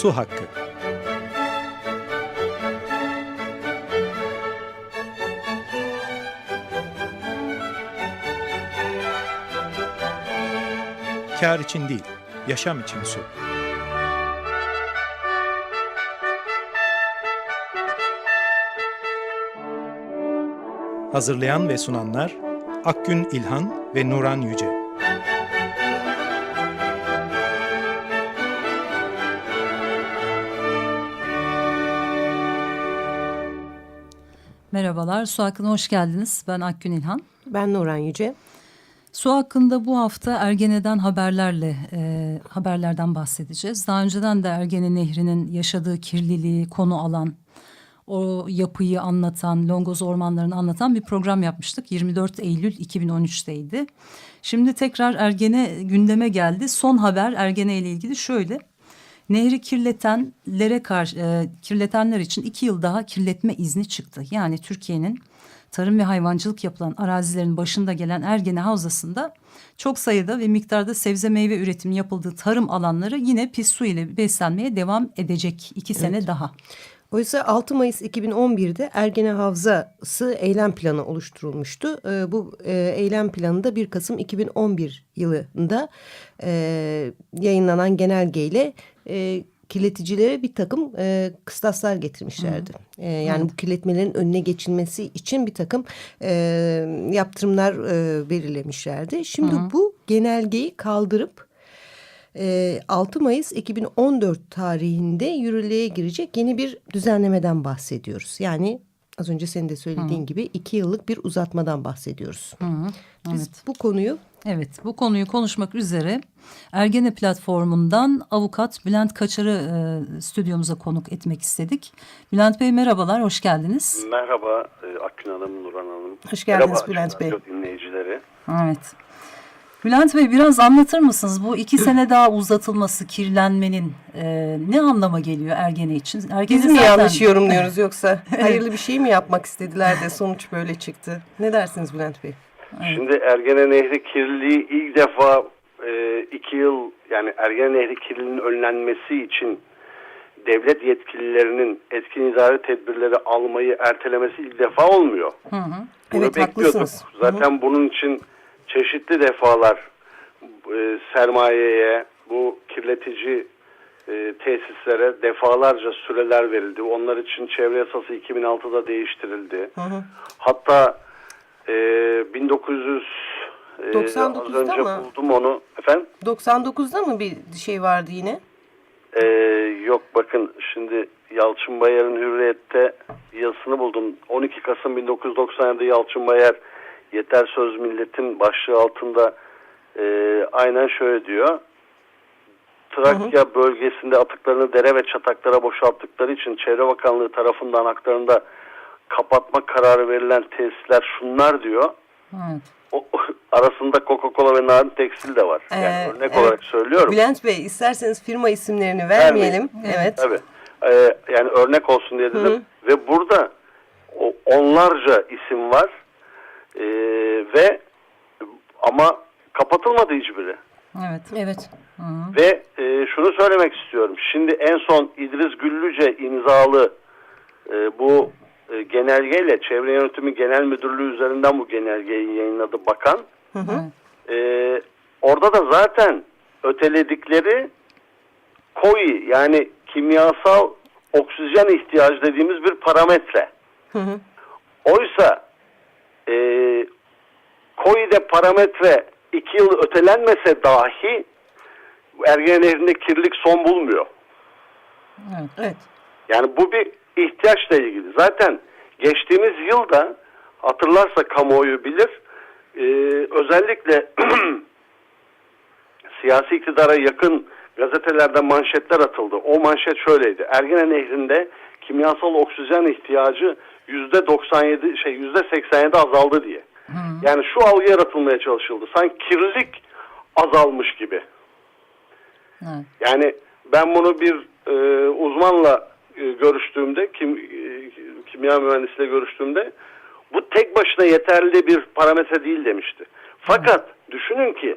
Su Hakkı Kar için değil, yaşam için su. Hazırlayan ve sunanlar Akgün İlhan ve Nuran Yüce. Merhabalar, Su Hakkı'na hoş geldiniz. Ben Akgün İlhan. Ben Nuran Yüce. Su hakkında bu hafta Ergene'den haberlerle e, haberlerden bahsedeceğiz. Daha önceden de Ergene Nehri'nin yaşadığı kirliliği konu alan, o yapıyı anlatan, Longoz ormanlarını anlatan bir program yapmıştık. 24 Eylül 2013'teydi. Şimdi tekrar Ergene gündeme geldi. Son haber Ergene ile ilgili şöyle. Nehri kirletenlere karşı e, kirletenler için iki yıl daha kirletme izni çıktı. Yani Türkiye'nin tarım ve hayvancılık yapılan arazilerin başında gelen Ergene Havzası'nda çok sayıda ve miktarda sebze meyve üretimi yapıldığı tarım alanları yine pis su ile beslenmeye devam edecek iki sene daha. Oysa 6 Mayıs 2011'de Ergene Havzası eylem planı oluşturulmuştu. Ee, bu e, eylem planında 1 Kasım 2011 yılında e, yayınlanan genelgeyle e, kirleticilere bir takım e, kıstaslar getirmişlerdi. E, yani bu kirletmelerin önüne geçilmesi için bir takım e, yaptırımlar e, belirlemişlerdi. Şimdi bu genelgeyi kaldırıp e, 6 Mayıs 2014 tarihinde yürürlüğe girecek yeni bir düzenlemeden bahsediyoruz. Yani az önce senin de söylediğin gibi iki yıllık bir uzatmadan bahsediyoruz. Biz evet. bu konuyu Evet, bu konuyu konuşmak üzere Ergene platformundan avukat Bülent Kaçar'ı e, stüdyomuza konuk etmek istedik. Bülent Bey merhabalar, hoş geldiniz. Merhaba e, Akgün Hanım, Nurhan Hanım. Hoş geldiniz Merhaba, Bülent Bey. Radyo dinleyicileri. Evet. Bülent Bey biraz anlatır mısınız? Bu iki sene daha uzatılması kirlenmenin e, ne anlama geliyor Ergene için? Ergene biz mi zaten- yanlış yorumluyoruz yoksa hayırlı bir şey mi yapmak istediler de sonuç böyle çıktı? Ne dersiniz Bülent Bey? Şimdi Ergene Nehri kirliliği ilk defa e, iki yıl yani Ergene Nehri kirliliğinin önlenmesi için devlet yetkililerinin etkin idare tedbirleri almayı ertelemesi ilk defa olmuyor. Hı hı. Bunu Evet, bekliyorduk. haklısınız. Hı hı. Zaten bunun için çeşitli defalar e, sermayeye, bu kirletici e, tesislere defalarca süreler verildi. Onlar için çevre yasası 2006'da değiştirildi. Hı hı. Hatta e, 1900 e, 99'da az önce mı? buldum onu. Efendim? 99'da mı bir şey vardı yine? E, yok bakın şimdi Yalçın Bayar'ın Hürriyet'te yazısını buldum. 12 Kasım 1997'de Yalçın Bayar Yeter Söz Milletin başlığı altında e, aynen şöyle diyor. Trakya bölgesinde atıklarını dere ve çataklara boşalttıkları için Çevre Bakanlığı tarafından haklarında kapatma kararı verilen tesisler şunlar diyor. Evet. O, arasında Coca-Cola ve Narin Tekstil de var. Yani Ee, örnek evet. olarak söylüyorum. Bülent Bey isterseniz firma isimlerini vermeyelim. Evet. Tabii. Ee, yani örnek olsun diye dedim. Hı. Ve burada o onlarca isim var. Ee, ve ama kapatılmadı hiçbiri. Evet. Evet. Hı hı. Ve e, şunu söylemek istiyorum. Şimdi en son İdris Güllüce imzalı e, bu e, genelgeyle Çevre Yönetimi Genel Müdürlüğü üzerinden bu genelgeyi yayınladı bakan. Hı hı. E, orada da zaten öteledikleri KOI yani kimyasal oksijen ihtiyacı dediğimiz bir parametre. Hı hı. Oysa e, KOI'de parametre iki yıl ötelenmese dahi Ergene Nehri'nde kirlilik son bulmuyor. Evet. Evet. Yani bu bir ihtiyaçla ilgili. Zaten geçtiğimiz yılda hatırlarsa kamuoyu bilir e, özellikle siyasi iktidara yakın gazetelerde manşetler atıldı. O manşet şöyleydi. Ergene Nehri'nde kimyasal oksijen ihtiyacı yüzde 97 şey yüzde 87 azaldı diye. Yani şu algı yaratılmaya çalışıldı. Sanki kirlilik azalmış gibi. Evet. Yani ben bunu bir e, uzmanla e, görüştüğümde, kim, e, kimya mühendisiyle görüştüğümde bu tek başına yeterli bir parametre değil demişti. Fakat düşünün ki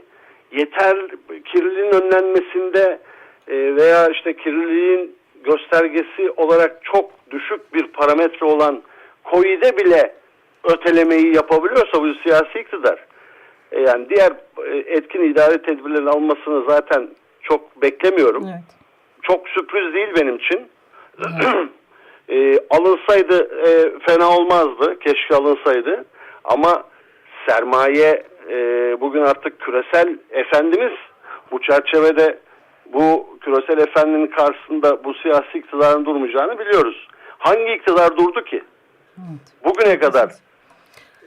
yeter kirliliğin önlenmesinde e, veya işte kirliliğin göstergesi olarak çok düşük bir parametre olan COİ'de bile ötelemeyi yapabiliyorsa bu siyasi iktidar e, yani diğer e, etkin idare tedbirlerini almasını zaten çok beklemiyorum. Evet. Çok sürpriz değil benim için. e, alınsaydı e, fena olmazdı. Keşke alınsaydı. Ama sermaye e, bugün artık küresel efendimiz. Bu çerçevede bu küresel efendinin karşısında bu siyasi iktidarın durmayacağını biliyoruz. Hangi iktidar durdu ki? Bugüne kadar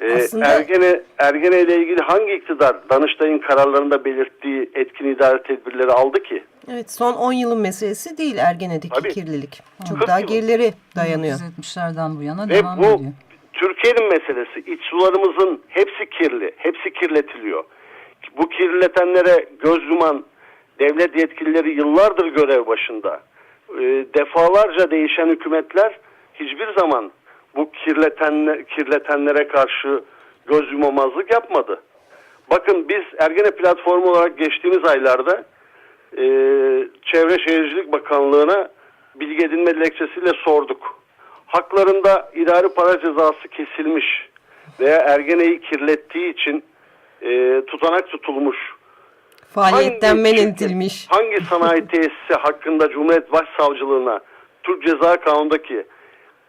e, Aslında- Ergene, Ergene ile ilgili hangi iktidar Danıştay'ın kararlarında belirttiği etkin idare tedbirleri aldı ki? Evet son 10 yılın meselesi değil Ergene'deki Tabii. kirlilik. Çok daha yıl. gerileri dayanıyor. 1970'lerden bu yana Ve devam bu ediyor. Türkiye'nin meselesi. İç sularımızın hepsi kirli. Hepsi kirletiliyor. Bu kirletenlere göz yuman devlet yetkilileri yıllardır görev başında. Ee, defalarca değişen hükümetler hiçbir zaman bu kirleten, kirletenlere karşı göz yumamazlık yapmadı. Bakın biz Ergene platformu olarak geçtiğimiz aylarda e, Çevre Şehircilik Bakanlığı'na bilgi edinme dilekçesiyle sorduk. Haklarında idari para cezası kesilmiş veya Ergene'yi kirlettiği için e, tutanak tutulmuş. Faaliyetten men edilmiş. Hangi sanayi tesisi hakkında Cumhuriyet Başsavcılığına Türk Ceza Kanunu'ndaki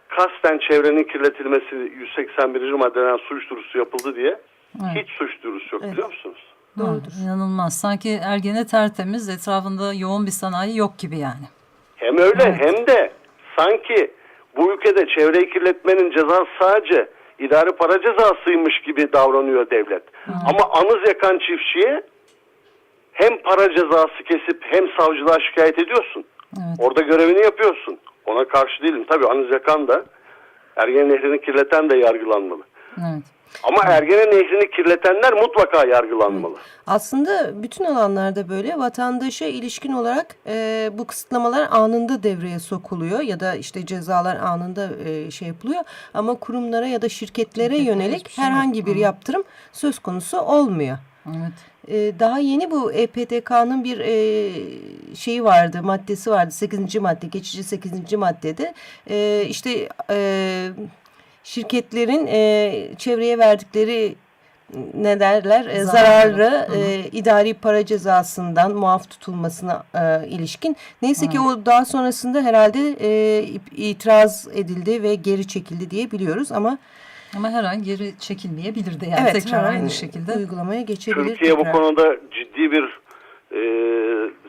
kasten çevrenin kirletilmesi 181. maddeden suç duyurusu yapıldı diye Evet. hiç suç duyurusu yok biliyor musunuz? Doğrudur. Ha, inanılmaz. Sanki Ergene tertemiz, etrafında yoğun bir sanayi yok gibi yani. Hem öyle Evet. hem de sanki bu ülkede çevreyi kirletmenin cezası sadece idari para cezasıymış gibi davranıyor devlet. Ama anız yakan çiftçiye hem para cezası kesip hem savcılığa şikayet ediyorsun. Evet. Orada görevini yapıyorsun. Ona karşı değilim. Tabii anız yakan da Ergene Nehri'ni kirleten de yargılanmalı. Evet. Ama Ergene Nehri'ni kirletenler mutlaka yargılanmalı. Aslında bütün alanlarda böyle vatandaşa ilişkin olarak e, bu kısıtlamalar anında devreye sokuluyor ya da işte cezalar anında e, şey yapılıyor. Ama kurumlara ya da şirketlere yönelik şey herhangi bir yaptırım söz konusu olmuyor. Evet. E, daha yeni bu EPTK'nın bir e, şeyi vardı, maddesi vardı. 8. madde, geçici 8. maddede. E, işte e, şirketlerin e, çevreye verdikleri ne derler e, Zararı. zararı e, idari para cezasından muaf tutulmasına e, ilişkin. Neyse ki o daha sonrasında herhalde e, itiraz edildi ve geri çekildi diye biliyoruz ama Ama her an geri çekilmeyebilirdi yani evet tekrar aynı şekilde. uygulamaya geçebilir. Türkiye bu tekrar. konuda ciddi bir e,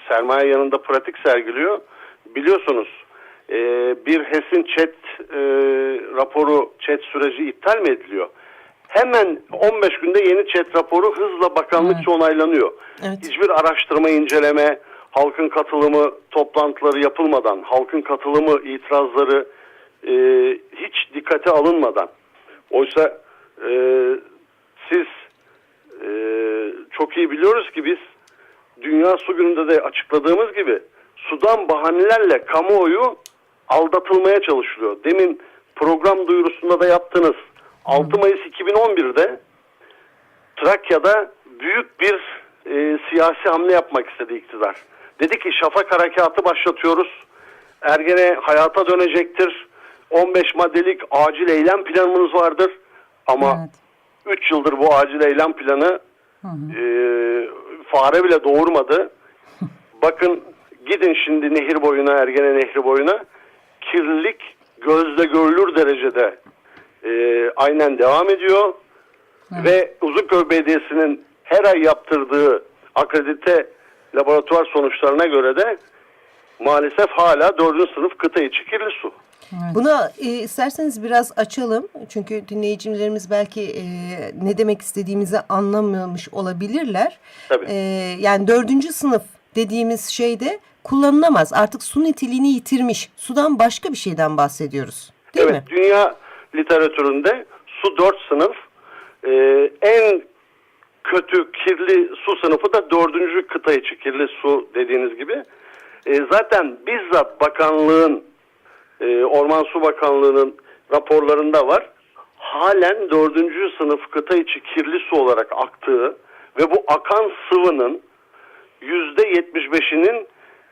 sermaye yanında pratik sergiliyor. Biliyorsunuz e, bir HES'in chat e, raporu, chat süreci iptal mi ediliyor? Hemen 15 günde yeni chat raporu hızla bakanlıkça onaylanıyor. Evet. Hiçbir araştırma, inceleme, halkın katılımı, toplantıları yapılmadan, halkın katılımı, itirazları e, hiç dikkate alınmadan. Oysa e, siz e, çok iyi biliyoruz ki biz Dünya Su Günü'nde de açıkladığımız gibi sudan bahanelerle kamuoyu aldatılmaya çalışılıyor. Demin program duyurusunda da yaptınız. 6 Mayıs 2011'de Trakya'da büyük bir e, siyasi hamle yapmak istedi iktidar. Dedi ki şafak harekatı başlatıyoruz. Ergene hayata dönecektir. 15 maddelik acil eylem planımız vardır. Ama Evet. 3 yıldır bu acil eylem planı Hı hı. e, fare bile doğurmadı. Bakın gidin şimdi nehir boyuna, Ergene Nehri boyuna. Kirlilik gözle görülür derecede e, aynen devam ediyor. Ve Uzunköy Belediyesi'nin her ay yaptırdığı akredite laboratuvar sonuçlarına göre de maalesef hala 4. sınıf kıta içi kirli su. Buna e, isterseniz biraz açalım. Çünkü dinleyicilerimiz belki e, ne demek istediğimizi anlamamış olabilirler. Tabii. E, yani dördüncü sınıf dediğimiz şeyde kullanılamaz. Artık su niteliğini yitirmiş. Sudan başka bir şeyden bahsediyoruz. Değil evet, mi? dünya literatüründe su 4 sınıf. e, en kötü kirli su sınıfı da dördüncü kıta içi kirli su dediğiniz gibi. E, zaten bizzat bakanlığın, e, Orman Su Bakanlığı'nın raporlarında var. Halen dördüncü sınıf kıta içi kirli su olarak aktığı ve bu akan sıvının yüzde yetmiş beşinin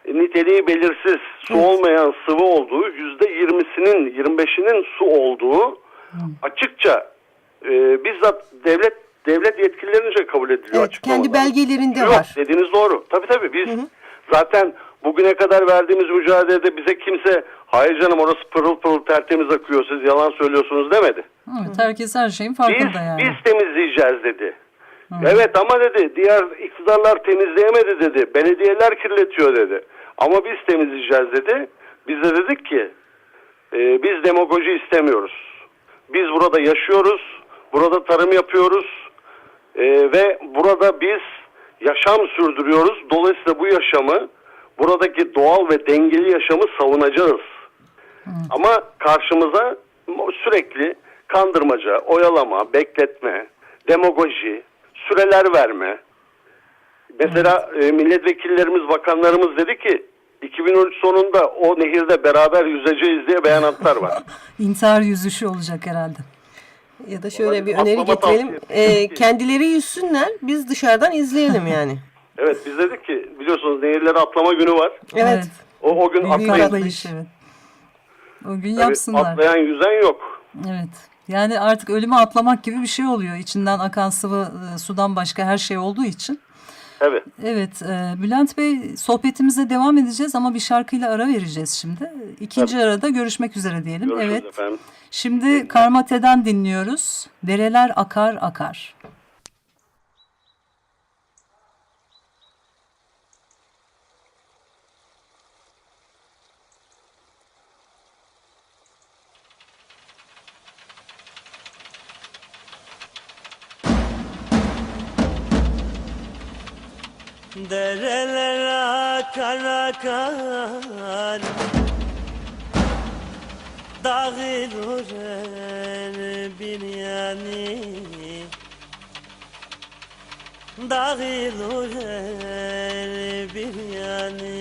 niteliği belirsiz su olmayan sıvı olduğu yüzde yirmisinin 25'inin su olduğu açıkça e, bizzat devlet devlet yetkililerince kabul ediliyor Evet, açıklamalar. kendi belgelerinde Yok, var. dediğiniz doğru. Tabii tabii biz zaten bugüne kadar verdiğimiz mücadelede bize kimse hayır canım orası pırıl pırıl tertemiz akıyor siz yalan söylüyorsunuz demedi. Evet, herkes her şeyin Biz, farkında yani. biz temizleyeceğiz dedi. Evet ama dedi diğer iktidarlar temizleyemedi dedi. Belediyeler kirletiyor dedi. Ama biz temizleyeceğiz dedi. Biz de dedik ki e, biz demagoji istemiyoruz. Biz burada yaşıyoruz. Burada tarım yapıyoruz. E, ve burada biz yaşam sürdürüyoruz. Dolayısıyla bu yaşamı buradaki doğal ve dengeli yaşamı savunacağız. Ama karşımıza sürekli kandırmaca, oyalama, bekletme, demagoji, süreler verme. Mesela e, milletvekillerimiz, bakanlarımız dedi ki 2013 sonunda o nehirde beraber yüzeceğiz diye beyanatlar var. İntihar yüzüşü olacak herhalde. Ya da şöyle bir Atlama öneri getirelim. tavsiye. Ee, kendileri yüzsünler, biz dışarıdan izleyelim yani. Evet biz dedik ki biliyorsunuz nehirlere atlama günü var. Evet. O, o gün Büyük atlayın. atlayış evet. O gün Tabii yapsınlar. atlayan yüzen yok. Evet. Yani artık ölüme atlamak gibi bir şey oluyor. İçinden akan sıvı e, sudan başka her şey olduğu için. Evet. Evet, e, Bülent Bey sohbetimize devam edeceğiz ama bir şarkıyla ara vereceğiz şimdi. İkinci arada görüşmek üzere diyelim. Görüşürüz evet. efendim. Şimdi Karmate'den dinliyoruz. Dereler akar akar. Dereler akar akar. Dağılır bir yani. Dağılır bir yani.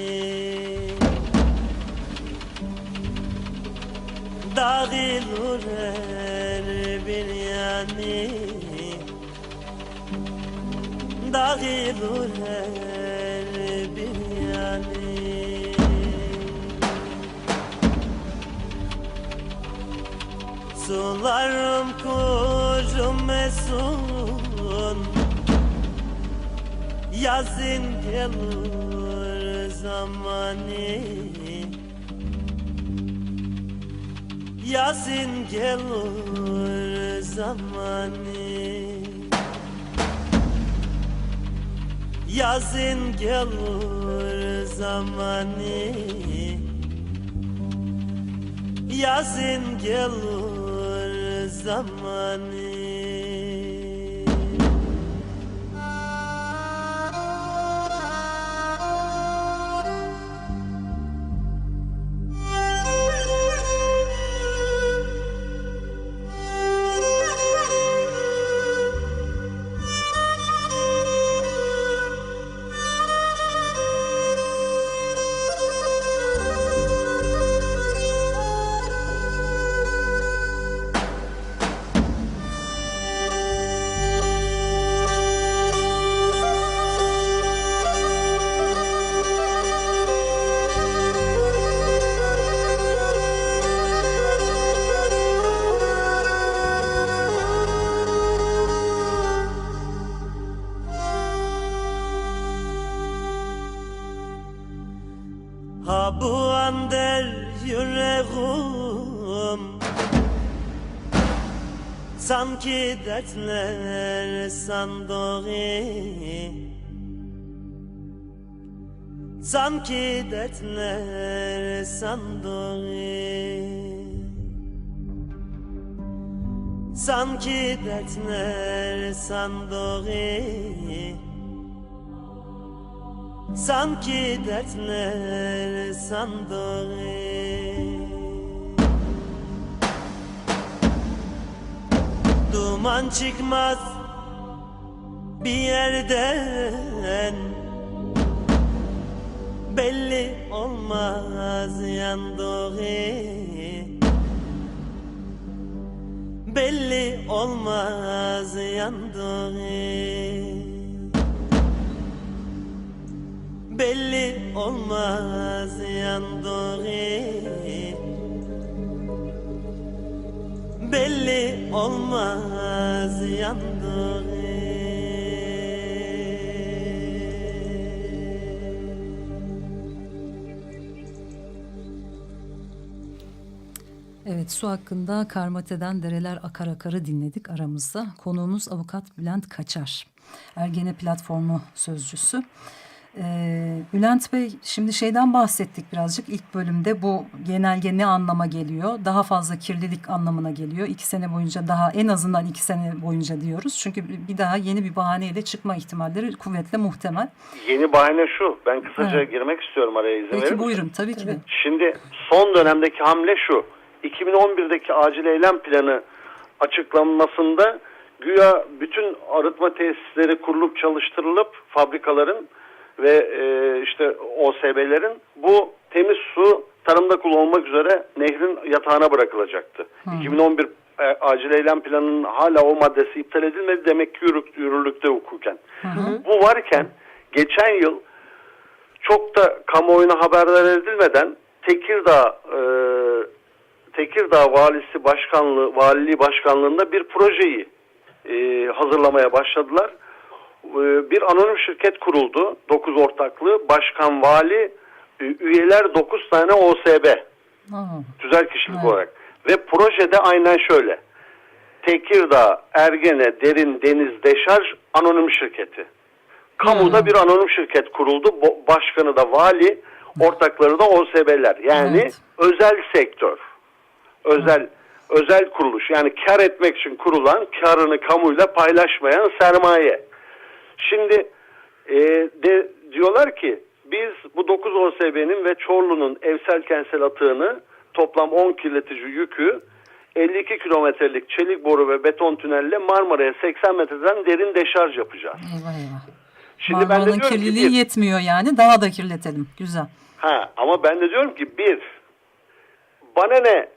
Dağılır Dağılır her bir yani Sularım kurumesun Yazın gelir zamanı Yazın gelir zamanı Yazın gelir zamanı. Yazın gelir zamanı Sanki dertler sandığı? Sanki dertler sandığı. Sanki dertler sandığı. Sanki dertler sandığı Duman çıkmaz bir yerden. Belli olmaz yandığı Belli olmaz yandığı belli olmaz yandığı belli olmaz yandığı Evet su hakkında Karmate'den Dereler Akar Akar'ı dinledik aramızda. Konuğumuz avukat Bülent Kaçar. Ergene Platformu sözcüsü. Ee, Bülent Bey şimdi şeyden bahsettik birazcık ilk bölümde bu genelge ne anlama geliyor? Daha fazla kirlilik anlamına geliyor. İki sene boyunca daha en azından iki sene boyunca diyoruz. Çünkü bir daha yeni bir bahaneyle çıkma ihtimalleri kuvvetle muhtemel. Yeni bahane şu. Ben kısaca Evet. girmek istiyorum araya izin Peki buyurun tabii ki de. Şimdi son dönemdeki hamle şu. 2011'deki acil eylem planı açıklanmasında güya bütün arıtma tesisleri kurulup çalıştırılıp fabrikaların ve e, işte OSB'lerin bu temiz su tarımda kullanılmak üzere nehrin yatağına bırakılacaktı. 2011 e, acil eylem planının hala o maddesi iptal edilmedi demek ki yürü- yürürlükte hukuken. Bu varken geçen yıl çok da kamuoyuna haberler edilmeden Tekirdağ e, Tekirdağ Valisi Başkanlığı Valiliği Başkanlığında bir projeyi e, hazırlamaya başladılar. E, bir anonim şirket kuruldu. 9 ortaklı. Başkan, vali, e, üyeler 9 tane OSB. Aa, Tüzel kişilik Evet. olarak. Ve projede aynen şöyle. Tekirdağ, Ergene, Derin, Deniz, Deşarj anonim şirketi. Kamuda Hmm. bir anonim şirket kuruldu. Başkanı da vali, ortakları da OSB'ler. Yani Evet. özel sektör. Özel özel kuruluş. Yani kar etmek için kurulan, karını kamuyla paylaşmayan sermaye. Şimdi e, de diyorlar ki biz bu 9 OSB'nin ve Çorlu'nun evsel kentsel atığını toplam 10 kirletici yükü 52 kilometrelik çelik boru ve beton tünelle Marmara'ya 80 metreden derin deşarj yapacağız. eyvah eyvah. Şimdi ben de Marmara'nın diyorum ki kirliliği bir- yetmiyor yani daha da kirletelim. Güzel. Ha, ama ben de diyorum ki bir, bana ne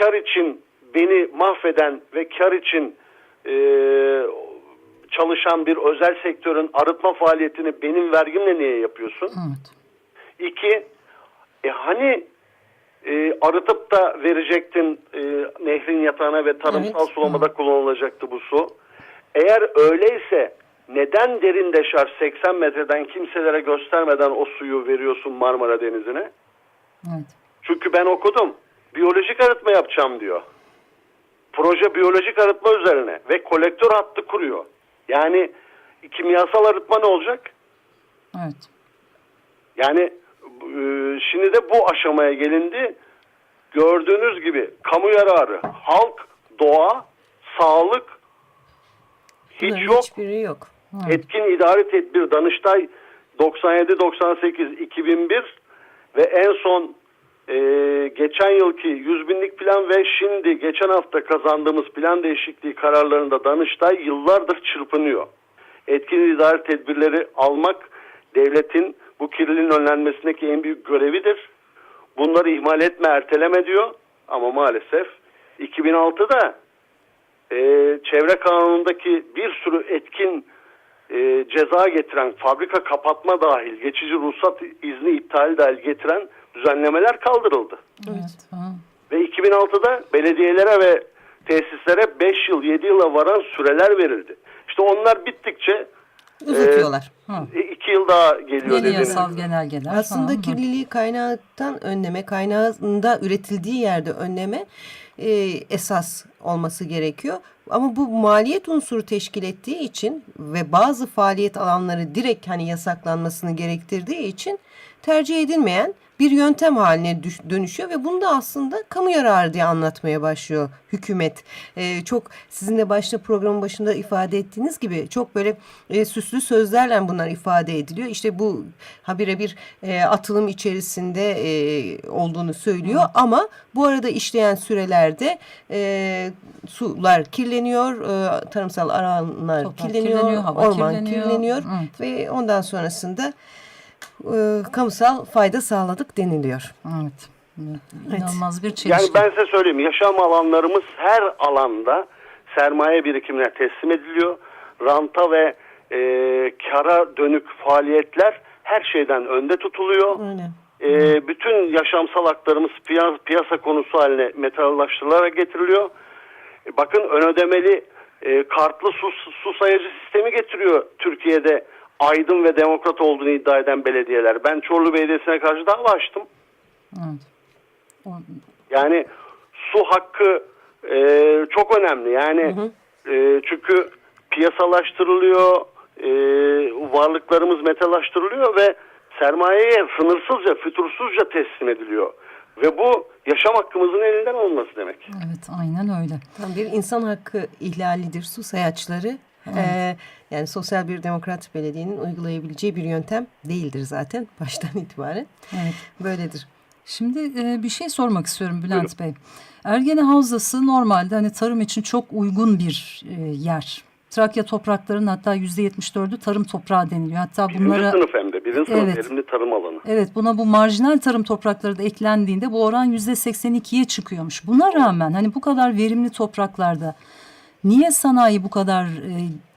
kar için beni mahveden ve kar için e, çalışan bir özel sektörün arıtma faaliyetini benim vergimle niye yapıyorsun? Evet. İki, e hani e, arıtıp da verecektin e, nehrin yatağına ve tarımsal Evet. sulamada kullanılacaktı bu su. Eğer öyleyse neden derin deşarj 80 metreden kimselere göstermeden o suyu veriyorsun Marmara Denizi'ne? Evet. Çünkü ben okudum. Biyolojik arıtma yapacağım diyor. Proje biyolojik arıtma üzerine ve kolektör hattı kuruyor. Yani kimyasal arıtma ne olacak? Evet. Yani e, şimdi de bu aşamaya gelindi. Gördüğünüz gibi kamu yararı, halk, doğa, sağlık hiç Bunların yok. Hiçbiri yok. Etkin idari tedbir Danıştay 97 98 2001 ve en son e, geçen yılki 100 binlik plan ve şimdi geçen hafta kazandığımız plan değişikliği kararlarında Danıştay yıllardır çırpınıyor. Etkin idari tedbirleri almak devletin bu kirliliğin önlenmesindeki en büyük görevidir. Bunları ihmal etme, erteleme diyor ama maalesef 2006'da e, çevre kanunundaki bir sürü etkin e, ceza getiren fabrika kapatma dahil geçici ruhsat izni iptal dahil getiren düzenlemeler kaldırıldı. Evet. Ve 2006'da belediyelere ve tesislere 5 yıl 7 yıla varan süreler verildi. İşte onlar bittikçe Uzatıyorlar. 2 yıl daha geliyor Yeni yasal genelgeler. Aslında Ha, ha. kirliliği kaynaktan önleme, kaynağında üretildiği yerde önleme e, esas olması gerekiyor. Ama bu maliyet unsuru teşkil ettiği için ve bazı faaliyet alanları direkt hani yasaklanmasını gerektirdiği için tercih edilmeyen bir yöntem haline dönüşüyor ve bunu da aslında kamu yararı diye anlatmaya başlıyor hükümet. Ee, çok sizin de başta programın başında ifade ettiğiniz gibi çok böyle e, süslü sözlerle bunlar ifade ediliyor. İşte bu habire bir e, atılım içerisinde e, olduğunu söylüyor ama bu arada işleyen sürelerde e, sular kirleniyor, e, tarımsal alanlar kirleniyor, kirleniyor, hava orman kirleniyor. kirleniyor Evet. ve ondan sonrasında e, kamusal fayda sağladık deniliyor. Evet. Evet. İnanılmaz bir çelişki. Yani ben size söyleyeyim yaşam alanlarımız her alanda sermaye birikimine teslim ediliyor. Ranta ve e, kara dönük faaliyetler her şeyden önde tutuluyor. Öyle. Ee, bütün yaşamsal haklarımız piyasa, piyasa konusu haline metallaştırılarak getiriliyor. E, bakın ön ödemeli e, kartlı su, su sayacı sistemi getiriyor Türkiye'de aydın ve demokrat olduğunu iddia eden belediyeler. Ben Çorlu Belediyesi'ne karşı dava açtım. Evet. Yani su hakkı e, çok önemli. Yani e, çünkü piyasalaştırılıyor, e, varlıklarımız metalaştırılıyor ve sermayeye sınırsızca, fütursuzca teslim ediliyor. Ve bu yaşam hakkımızın elinden olması demek. Evet aynen öyle. Tam bir insan hakkı ihlalidir su sayaçları. Ee, yani sosyal bir demokrat belediyenin uygulayabileceği bir yöntem değildir zaten baştan itibaren. Evet. Böyledir. Şimdi e, bir şey sormak istiyorum Bülent Bey. Ergene Havzası normalde hani tarım için çok uygun bir e, yer. Trakya topraklarının hatta yüzde 74'ü tarım toprağı deniliyor. Hatta Birinci bunlara sınıf hem de. Birinci sınıf Evet. verimli tarım alanı. evet buna bu marjinal tarım toprakları da eklendiğinde bu oran yüzde 82'ye çıkıyormuş. Buna rağmen hani bu kadar verimli topraklarda niye sanayi bu kadar e,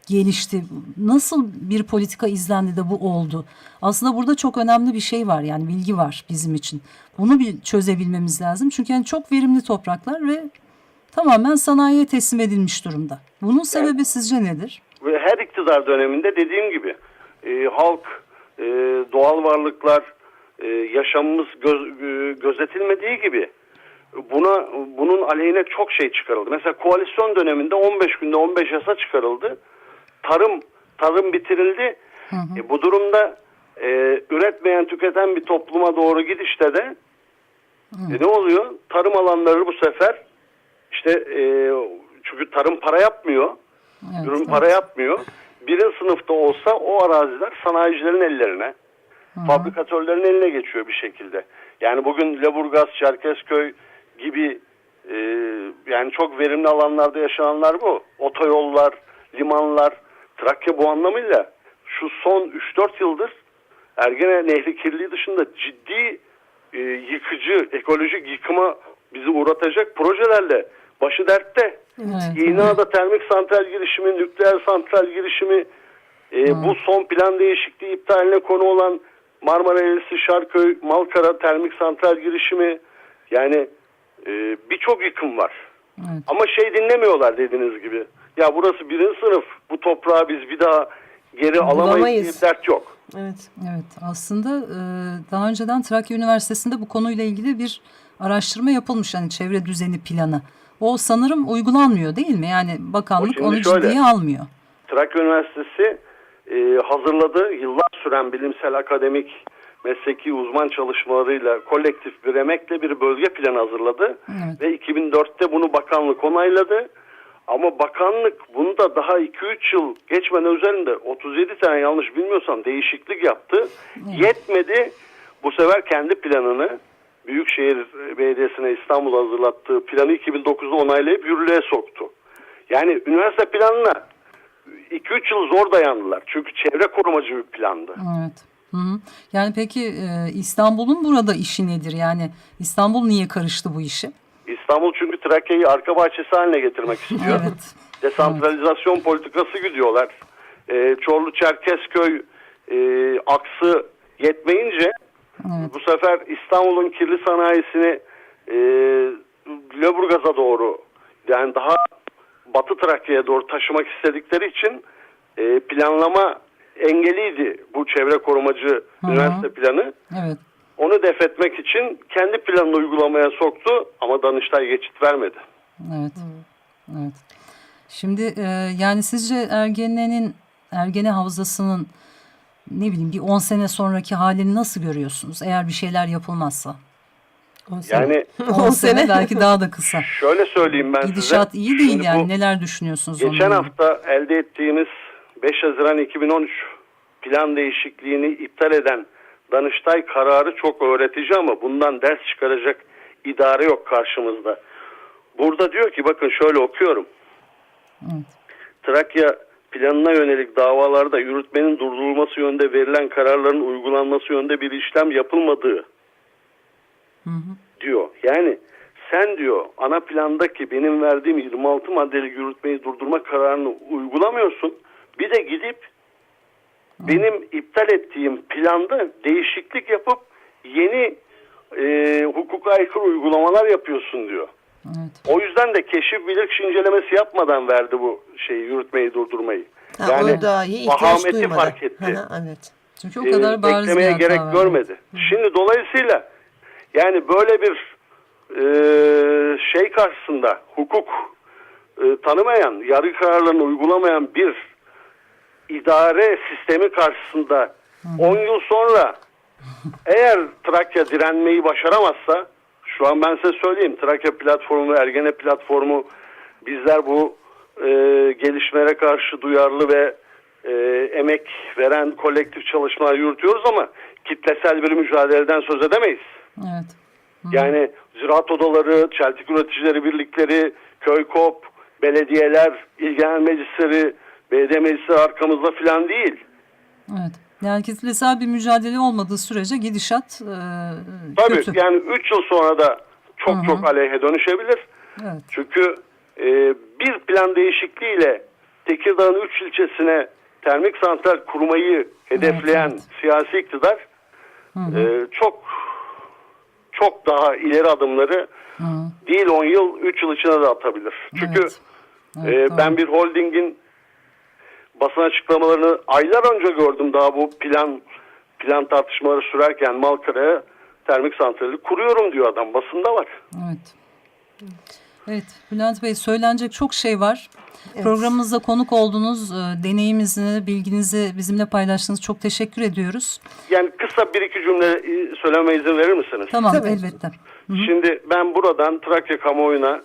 gelişti? Nasıl bir politika izlendi de bu oldu? Aslında burada çok önemli bir şey var yani bilgi var bizim için. Bunu bir çözebilmemiz lazım. Çünkü yani çok verimli topraklar ve tamamen sanayiye teslim edilmiş durumda. Bunun sebebi sizce nedir? Ve her iktidar döneminde dediğim gibi e, halk, e, doğal varlıklar, e, yaşamımız göz- e, gözetilmediği gibi buna bunun aleyhine çok şey çıkarıldı. Mesela koalisyon döneminde 15 günde 15 yasa çıkarıldı. Tarım tarım bitirildi. E, bu durumda e, üretmeyen tüketen bir topluma doğru gidişte de e, ne oluyor? Tarım alanları bu sefer işte e, çünkü tarım para yapmıyor. Evet, Ürün evet. para yapmıyor. Birin sınıfta olsa o araziler sanayicilerin ellerine, fabrikatörlerin eline geçiyor bir şekilde. Yani bugün Leburgaz, Çerkezköy gibi e, yani çok verimli alanlarda yaşananlar bu. Otoyollar, limanlar, Trakya bu anlamıyla şu son 3-4 yıldır Ergene Nehri kirliliği dışında ciddi e, yıkıcı, ekolojik yıkıma bizi uğratacak projelerle başı dertte. Evet, İğneada termik santral girişimi, nükleer santral girişimi, e, bu son plan değişikliği iptaline konu olan Marmara Elisi, Şarköy, Malkara termik santral girişimi yani e, birçok yıkım var. Evet. Ama şey dinlemiyorlar dediğiniz gibi. Ya burası birinci sınıf, bu toprağı biz bir daha geri alamayız Bulamayız. diye dert yok. Evet. Evet aslında e, daha önceden Trakya Üniversitesi'nde bu konuyla ilgili bir araştırma yapılmış hani çevre düzeni planı. O sanırım uygulanmıyor değil mi? Yani bakanlık onu şöyle. ciddiye almıyor. Trakya Üniversitesi e, hazırladı. Yıllar süren bilimsel, akademik, mesleki uzman çalışmalarıyla kolektif bir emekle bir bölge planı hazırladı. Evet. Ve 2004'te bunu bakanlık onayladı. Ama bakanlık bunu da daha 2-3 yıl geçmeden üzerinde 37 tane yanlış bilmiyorsam değişiklik yaptı. Yetmedi. Bu sefer kendi planını Büyükşehir Belediyesi'ne İstanbul hazırlattığı planı 2009'da onaylayıp yürürlüğe soktu. Yani üniversite planına 2-3 yıl zor dayandılar. Çünkü çevre korumacı bir plandı. Evet. Hı hı. Yani peki e, İstanbul'un burada işi nedir? Yani İstanbul niye karıştı bu işe? İstanbul çünkü Trakya'yı arka bahçesi haline getirmek istiyor. Evet. Desantralizasyon politikası gidiyorlar. Ee, Çorlu Çerkezköy e, aksı yetmeyince Evet. bu sefer İstanbul'un kirli sanayisini e, Lüleburgaz'a doğru yani daha Batı Trakya'ya doğru taşımak istedikleri için e, planlama engeliydi bu çevre korumacı hı. üniversite planı. Evet. Onu def etmek için kendi planını uygulamaya soktu ama Danıştay geçit vermedi. Evet. Evet. Şimdi e, yani sizce Ergene'nin Ergene Havzası'nın ne bileyim bir 10 sene sonraki halini nasıl görüyorsunuz eğer bir şeyler yapılmazsa? On sene. Yani 10 sene belki daha da kısa. şöyle söyleyeyim ben size. Gidişat iyi değil Şimdi yani bu neler düşünüyorsunuz Geçen ilgili? hafta elde ettiğimiz 5 Haziran 2013 plan değişikliğini iptal eden Danıştay kararı çok öğretici ama bundan ders çıkaracak idare yok karşımızda. Burada diyor ki bakın şöyle okuyorum. Evet. Trakya planına yönelik davalarda yürütmenin durdurulması yönde verilen kararların uygulanması yönde bir işlem yapılmadığı diyor. Yani sen diyor ana plandaki benim verdiğim 26 maddeli yürütmeyi durdurma kararını uygulamıyorsun. Bir de gidip benim iptal ettiğim planda değişiklik yapıp yeni e, hukuka aykırı uygulamalar yapıyorsun diyor. Evet. O yüzden de keşif bilirkişi incelemesi yapmadan verdi bu şeyi yürütmeyi durdurmayı. Ha, yani dahi vahameti fark etti. Hı hı, evet. Çünkü o kadar e, bariz bir beklemeye hata gerek var. görmedi. Şimdi dolayısıyla yani böyle bir e, şey karşısında hukuk e, tanımayan, yargı kararlarını uygulamayan bir idare sistemi karşısında 10 yıl sonra eğer Trakya direnmeyi başaramazsa şu an ben size söyleyeyim Trakya platformu, Ergene platformu bizler bu e, gelişmelere karşı duyarlı ve e, emek veren kolektif çalışmalar yürütüyoruz ama kitlesel bir mücadeleden söz edemeyiz. Evet. Yani ziraat odaları, çeltik üreticileri birlikleri, köy kop, belediyeler, ilgilenen meclisleri, belediye meclisleri arkamızda filan değil. Evet. Yani kitlesel bir mücadele olmadığı sürece gidişat e, Tabii kötü. yani 3 yıl sonra da çok Hı hı. çok aleyhe dönüşebilir. Evet. Çünkü e, bir plan değişikliğiyle Tekirdağ'ın 3 ilçesine termik santral kurmayı hedefleyen evet. siyasi iktidar e, çok çok daha ileri adımları Hı. değil 10 yıl 3 yıl içine de atabilir. Çünkü Evet. Evet, e, doğru. ben bir holdingin basın açıklamalarını aylar önce gördüm daha bu plan plan tartışmaları sürerken Malkara'ya termik santrali kuruyorum diyor adam basında var. Evet. Evet Bülent Bey söylenecek çok şey var. Programımızda konuk oldunuz. E, deneyiminizi, bilginizi bizimle paylaştınız. Çok teşekkür ediyoruz. Yani kısa bir iki cümle e, söylememe izin verir misiniz? Tamam Tabii. elbette. Şimdi ben buradan Trakya kamuoyuna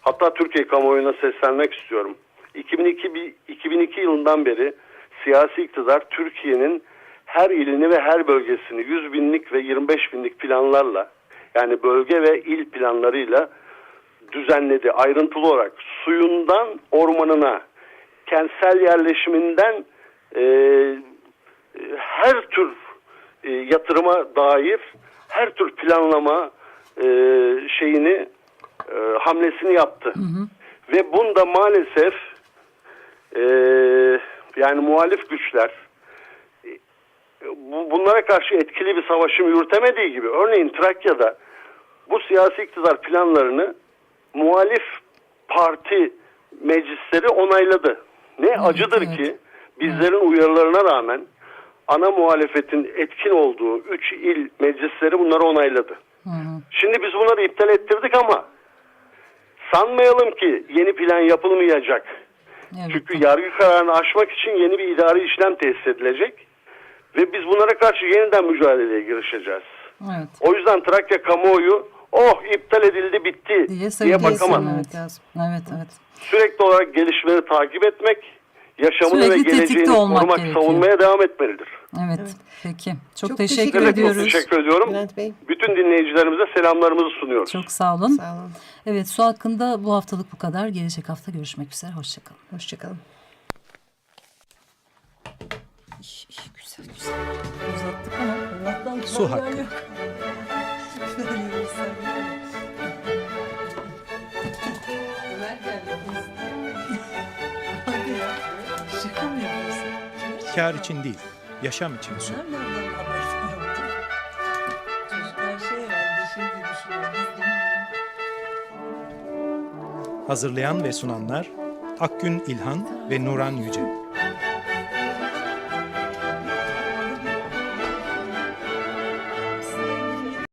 hatta Türkiye kamuoyuna seslenmek istiyorum. 2002, bi- 2002 yılından beri siyasi iktidar Türkiye'nin her ilini ve her bölgesini 100 binlik ve 25 binlik planlarla yani bölge ve il planlarıyla düzenledi ayrıntılı olarak. Suyundan ormanına, kentsel yerleşiminden e, her tür e, yatırıma dair her tür planlama e, şeyini e, hamlesini yaptı. Ve bunda maalesef e, yani muhalif güçler bu, bunlara karşı etkili bir savaşım yürütemediği gibi örneğin Trakya'da bu siyasi iktidar planlarını muhalif parti meclisleri onayladı. Ne acıdır evet. ki bizlerin uyarılarına rağmen ana muhalefetin etkin olduğu 3 il meclisleri bunları onayladı. Hı hı. Şimdi biz bunları iptal ettirdik ama sanmayalım ki yeni plan yapılmayacak. Evet. Çünkü yargı kararını aşmak için yeni bir idari işlem tesis edilecek ve biz bunlara karşı yeniden mücadeleye girişeceğiz. Evet. O yüzden Trakya kamuoyu oh iptal edildi bitti Diye diye bakamaz. Evet. Evet, evet. Sürekli olarak gelişmeleri takip etmek, yaşamını Sürekli ve tetikte geleceğini olmak korumak, gerekiyor. savunmaya devam etmelidir. Evet. Peki. Çok, Çok teşekkür, teşekkür Evet, ediyoruz. çok teşekkür ediyorum. Bülent Bey Bütün dinleyicilerimize selamlarımızı sunuyoruz. Çok sağ olun. sağ olun. Evet su hakkında bu haftalık bu kadar. Gelecek hafta görüşmek üzere. Hoşçakalın. Hoşçakalın. Güzel güzel. Uzattık ama Allah'tan Su hakkı. Kar için değil, yaşam için su. Nereden haber yaptın? Çocuklar şey herhalde şimdi düşünüyor. Biz dinleyelim. Hazırlayan ve sunanlar Akgün İlhan ve Nuran Yüce.